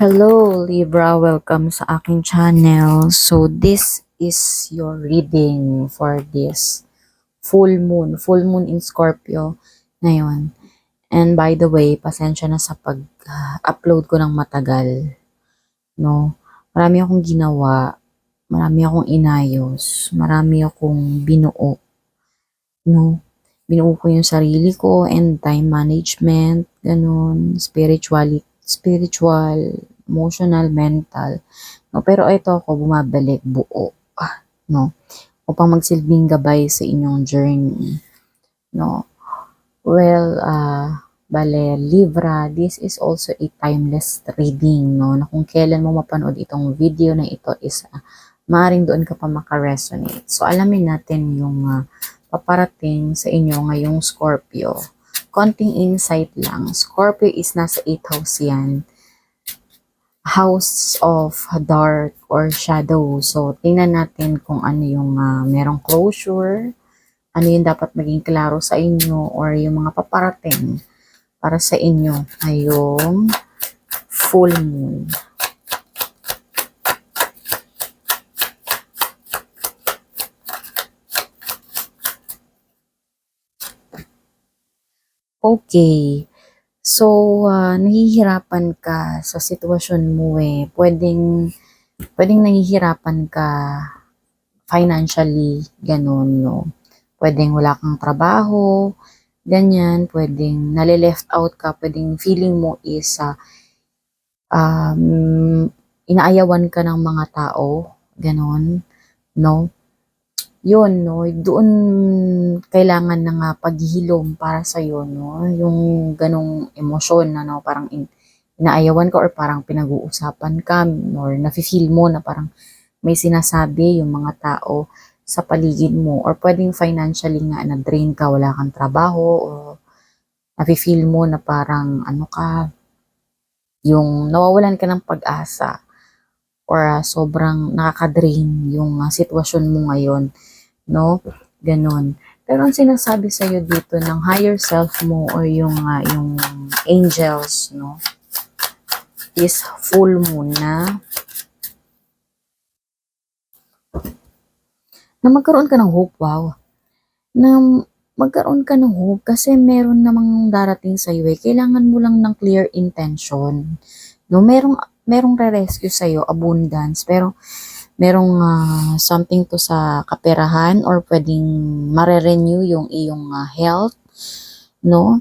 Hello Libra, welcome sa aking channel. So this is your reading for this full moon, full moon in Scorpio ngayon. And by the way, pasensya na sa pag-upload ko ng matagal. No, marami akong ginawa, marami akong inayos, marami akong binuo. No, binuo ko yung sarili ko and time management, ganun, spirituality, spiritual, emotional, mental. No, pero ito ako bumabalik buo, no, upang magsilbing gabay sa inyong journey. No, well, ah, bale, Libra, this is also a timeless reading, no, na kung kailan mo mapanood itong video na ito is, ah, maaaring doon ka pa makaresonate. So, alamin natin yung ah, paparating sa inyo ngayong Scorpio. Konting insight lang. Scorpio is nasa 8 house yan. House of dark or shadow. So, tingnan natin kung ano yung ah, merong closure, ano yung dapat maging klaro sa inyo or yung mga paparating para sa inyo ngayong full moon. Okay. So, ah, nahihirapan ka sa sitwasyon mo eh. Pwedeng, pwedeng nahihirapan ka financially, ganun, no? Pwedeng wala kang trabaho, ganyan. Pwedeng nale-left out ka. Pwedeng feeling mo is ah, um, inaayawan ka ng mga tao, ganun, no? Yun, no? Doon kailangan ng ah, paghihilom para sa no? Yung ganong emosyon na, no? Parang in, inaayawan ka or parang pinag-uusapan ka or nafe-feel mo na parang may sinasabi yung mga tao sa paligid mo or pwedeng financially nga na drain ka, wala kang trabaho o nafe-feel mo na parang ano ka, yung nawawalan ka ng pag-asa or ah, sobrang nakaka-drain yung ah, sitwasyon mo ngayon, no? Ganon. Pero ang sinasabi sa iyo dito ng higher self mo or yung ah, yung angels, no? Is full moon na na magkaroon ka ng hope, wow. Na magkaroon ka ng hope kasi meron namang darating sa iyo eh. Kailangan mo lang ng clear intention. No, merong merong re-rescue sa iyo, abundance, pero merong ah, something to sa kaperahan or pwedeng mare-renew yung iyong ah, health, no?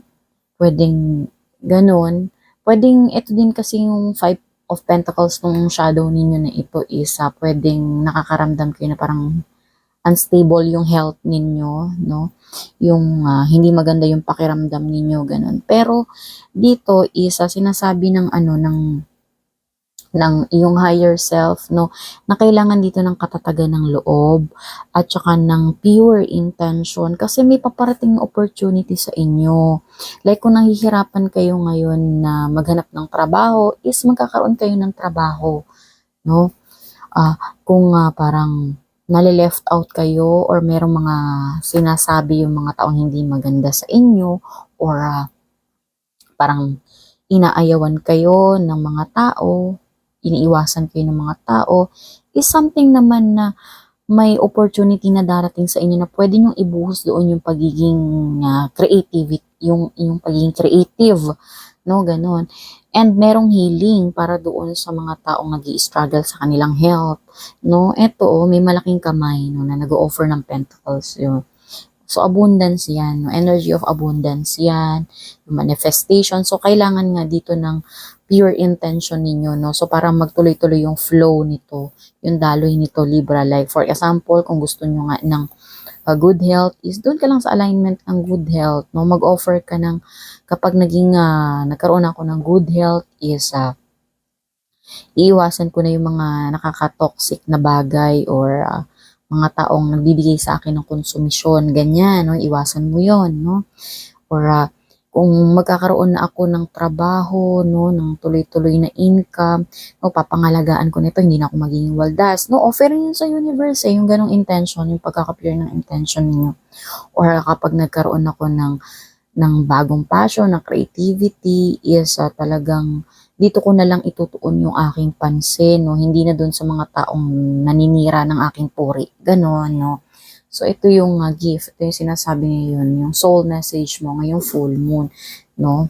Pwedeng ganun. Pwedeng ito din kasi yung five of pentacles nung shadow ninyo na ito is ah, pwedeng nakakaramdam kayo na parang unstable yung health ninyo, no? Yung ah, hindi maganda yung pakiramdam ninyo, ganun. Pero dito is ah, sinasabi ng ano ng ng iyong higher self, no, na kailangan dito ng katatagan ng loob at saka ng pure intention kasi may paparating opportunity sa inyo. Like kung nahihirapan kayo ngayon na maghanap ng trabaho, is magkakaroon kayo ng trabaho, no? Ah, kung ah, parang nale-left out kayo or merong mga sinasabi yung mga taong hindi maganda sa inyo or ah, parang inaayawan kayo ng mga tao, iniiwasan kayo ng mga tao, is something naman na may opportunity na darating sa inyo na pwede nyo ibuhos doon yung pagiging ah, creative, yung, yung pagiging creative, no, ganun. And merong healing para doon sa mga taong nag struggle sa kanilang health, no. Eto, oh, may malaking kamay, no, na nag-offer ng pentacles, yun. So, abundance yan, no? energy of abundance yan, manifestation. So, kailangan nga dito ng pure intention ninyo, no? So, para magtuloy-tuloy yung flow nito, yung daloy nito, Libra. Like, for example, kung gusto nyo nga ng uh, good health, is doon ka lang sa alignment ng good health, no? Mag-offer ka ng, kapag naging, uh, nagkaroon ako ng good health, is, uh, iiwasan ko na yung mga nakaka-toxic na bagay or uh, mga taong nagbibigay sa akin ng konsumisyon, ganyan, no? Iwasan mo yon no? Or uh, kung magkakaroon na ako ng trabaho, no, ng tuloy-tuloy na income, no, papangalagaan ko nito, hindi na ako magiging waldas. No, offer yun sa universe, eh, yung ganong intention, yung pagkaka-pure ng intention ninyo. Or kapag nagkaroon ako ng ng bagong passion, ng creativity, is uh, talagang dito ko na lang itutuon yung aking pansin, no? Hindi na doon sa mga taong naninira ng aking puri. Ganon, no? So, ito yung uh, gift. Ito yung sinasabi ngayon, yung soul message mo ngayong full moon, no?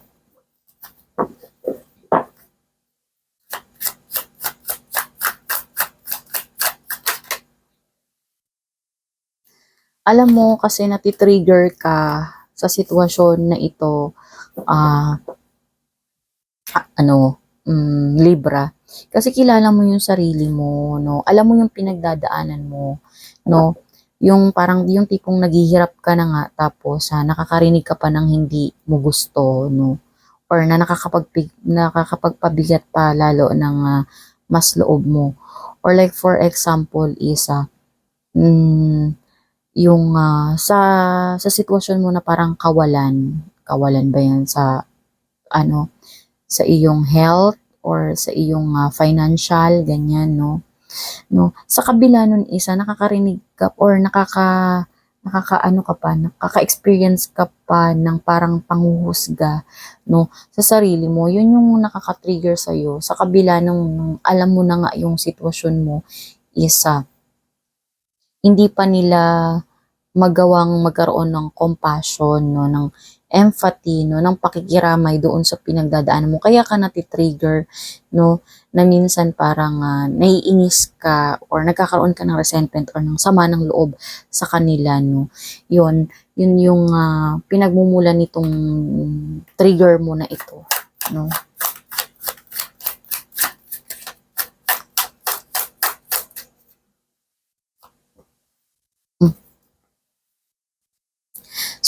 Alam mo, kasi natitrigger ka sa sitwasyon na ito, ah, ano, mm, Libra. Kasi kilala mo yung sarili mo, no? Alam mo yung pinagdadaanan mo, no? Yung parang yung tipong naghihirap ka na nga tapos ah, nakakarinig ka pa ng hindi mo gusto, no? Or na nakakapag nakakapagpabigat pa lalo ng ah, mas loob mo. Or like for example is ah, mm, yung ah, sa sa sitwasyon mo na parang kawalan, kawalan ba yan sa ano sa iyong health or sa iyong ah, financial ganyan no no? Sa kabila nun isa nakakarinig ka or nakaka nakakaano ka pa nakaka-experience ka pa ng parang panghuhusga no? Sa sarili mo yun yung nakaka-trigger sa iyo sa kabila nung alam mo na nga yung sitwasyon mo isa hindi pa nila magawang magkaroon ng compassion no? Ng empathy no ng pakikiramay doon sa pinagdadaanan mo. Kaya ka natitrigger no na minsan parang ah, naiinis ka or nagkakaroon ka ng resentment or ng sama ng loob sa kanila no. Yun yun yung ah, pinagmumulan nitong trigger mo na ito no.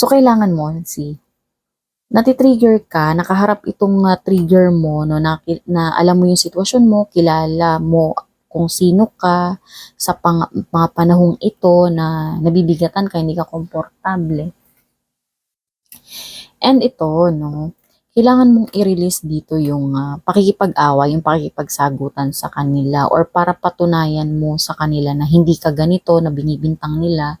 So, kailangan mo, si natitrigger ka, nakaharap itong ah, trigger mo, no, na, na alam mo yung sitwasyon mo, kilala mo kung sino ka sa pang, mga panahong ito na nabibigatan ka, hindi ka komportable. And ito, no, kailangan mong i-release dito yung ah, pakikipag-away, yung pakikipagsagutan sa kanila or para patunayan mo sa kanila na hindi ka ganito, na binibintang nila,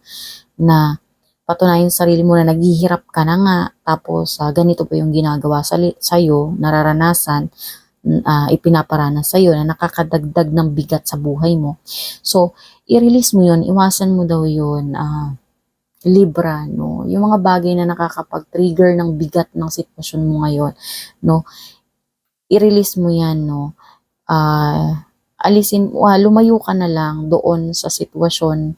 na patunayan sa sarili mo na naghihirap ka na nga, tapos ah, ganito pa yung ginagawa sa sa'yo, nararanasan, uh, ipinaparanas sa'yo na nakakadagdag ng bigat sa buhay mo. So, i-release mo yun, iwasan mo daw yun, ah, Libra, no? Yung mga bagay na nakakapag-trigger ng bigat ng sitwasyon mo ngayon, no? I-release mo yan, no? Ah, alisin, uh, lumayo ka na lang doon sa sitwasyon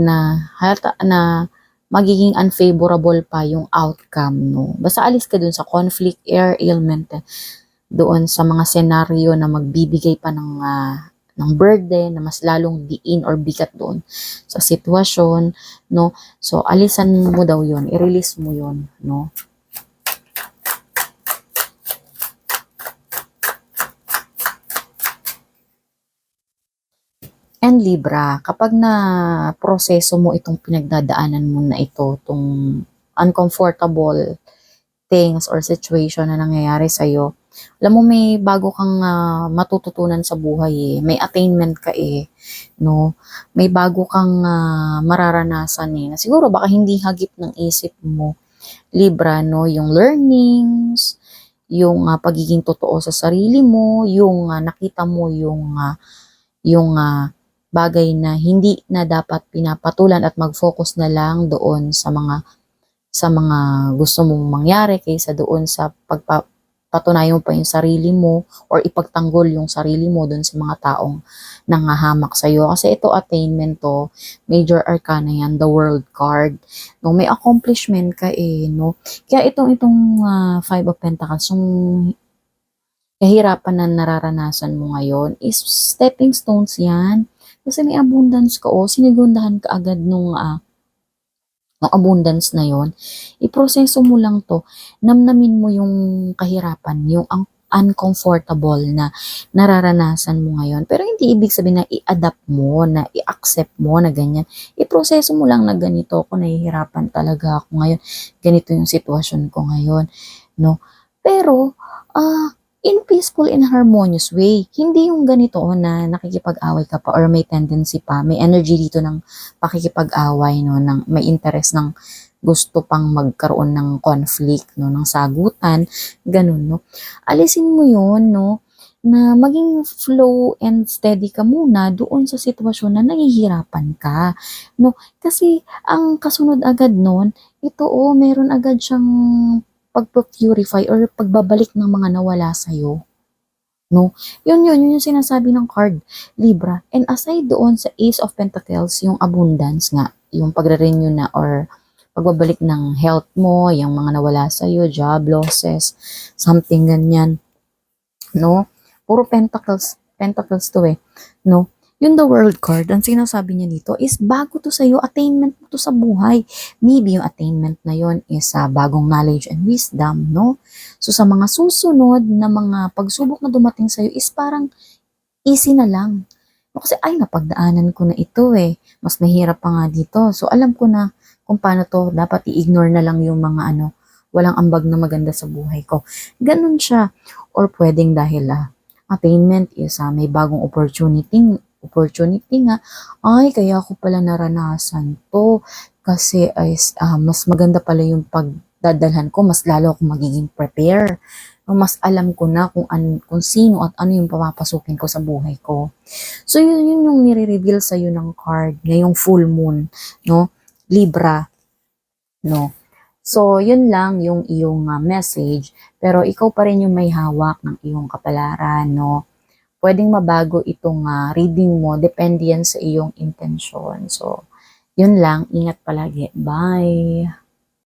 na halata na magiging unfavorable pa yung outcome, no? Basta alis ka dun sa conflict, air, ailment, eh, doon sa mga senaryo na magbibigay pa ng, uh, ng burden na mas lalong diin or bigat doon sa sitwasyon, no? So, alisan mo daw yon i-release mo yon no? And Libra, kapag na proseso mo itong pinagdadaanan mo na ito, itong uncomfortable things or situation na nangyayari sa'yo, alam mo may bago kang uh, matututunan sa buhay eh. May attainment ka eh, no? May bago kang uh, mararanasan eh. Na siguro baka hindi hagip ng isip mo. Libra, no? Yung learnings, yung uh, pagiging totoo sa sarili mo, yung uh, nakita mo yung uh, yung uh, bagay na hindi na dapat pinapatulan at mag-focus na lang doon sa mga sa mga gusto mong mangyari kaysa doon sa pagpapatunayan mo pa yung sarili mo or ipagtanggol yung sarili mo doon sa mga taong nangahamak sa iyo kasi ito attainment to major arcana yan the world card. No may accomplishment ka eh no? Kaya itong itong uh, five of pentacles yung kahirapan na nararanasan mo ngayon is stepping stones yan kasi may abundance ka o, oh, sinigundahan ka agad nung uh, ng abundance na yon iproseso mo lang to, namnamin mo yung kahirapan, yung ang uncomfortable na nararanasan mo ngayon. Pero hindi ibig sabihin na i-adapt mo, na i-accept mo na ganyan. Iproseso mo lang na ganito ako, nahihirapan talaga ako ngayon. Ganito yung sitwasyon ko ngayon. No? Pero, ah, uh, in peaceful and harmonious way. Hindi yung ganito na nakikipag-away ka pa or may tendency pa, may energy dito ng pakikipag-away, no, ng may interest ng gusto pang magkaroon ng conflict, no, ng sagutan, ganun, no. Alisin mo yun, no. na maging flow and steady ka muna doon sa sitwasyon na nahihirapan ka. No? Kasi ang kasunod agad nun, ito oh, meron agad siyang pagpa-purify or pagbabalik ng mga nawala sa'yo. No? Yun yun, yun yung sinasabi ng card, Libra. And aside doon sa Ace of Pentacles, yung abundance nga, yung pagre-renew na or pagbabalik ng health mo, yung mga nawala sa'yo, job losses, something ganyan. No? Puro pentacles, pentacles to eh. No? Yung the world card, ang sinasabi niya dito is bago to sa'yo, attainment mo to sa buhay. Maybe yung attainment na yon is sa bagong knowledge and wisdom, no? So sa mga susunod na mga pagsubok na dumating sa'yo is parang easy na lang. Kasi ay, napagdaanan ko na ito eh. Mas mahirap pa nga dito. So alam ko na kung paano to, dapat i-ignore na lang yung mga ano, walang ambag na maganda sa buhay ko. Ganun siya. Or pwedeng dahil ah, attainment is ah, may bagong opportunity opportunity nga, ay, kaya ko pala naranasan to. Kasi ay, ah, mas maganda pala yung pagdadalhan ko, mas lalo ako magiging prepare. Mas alam ko na kung, an, kung sino at ano yung papapasukin ko sa buhay ko. So, yun, yun yung nire-reveal sa'yo ng card ngayong full moon, no? Libra, no? So, yun lang yung iyong ah, message. Pero ikaw pa rin yung may hawak ng iyong kapalaran, no? Pwedeng mabago itong ah, reading mo, depende yan sa iyong intention. So, yun lang. Ingat palagi. Bye!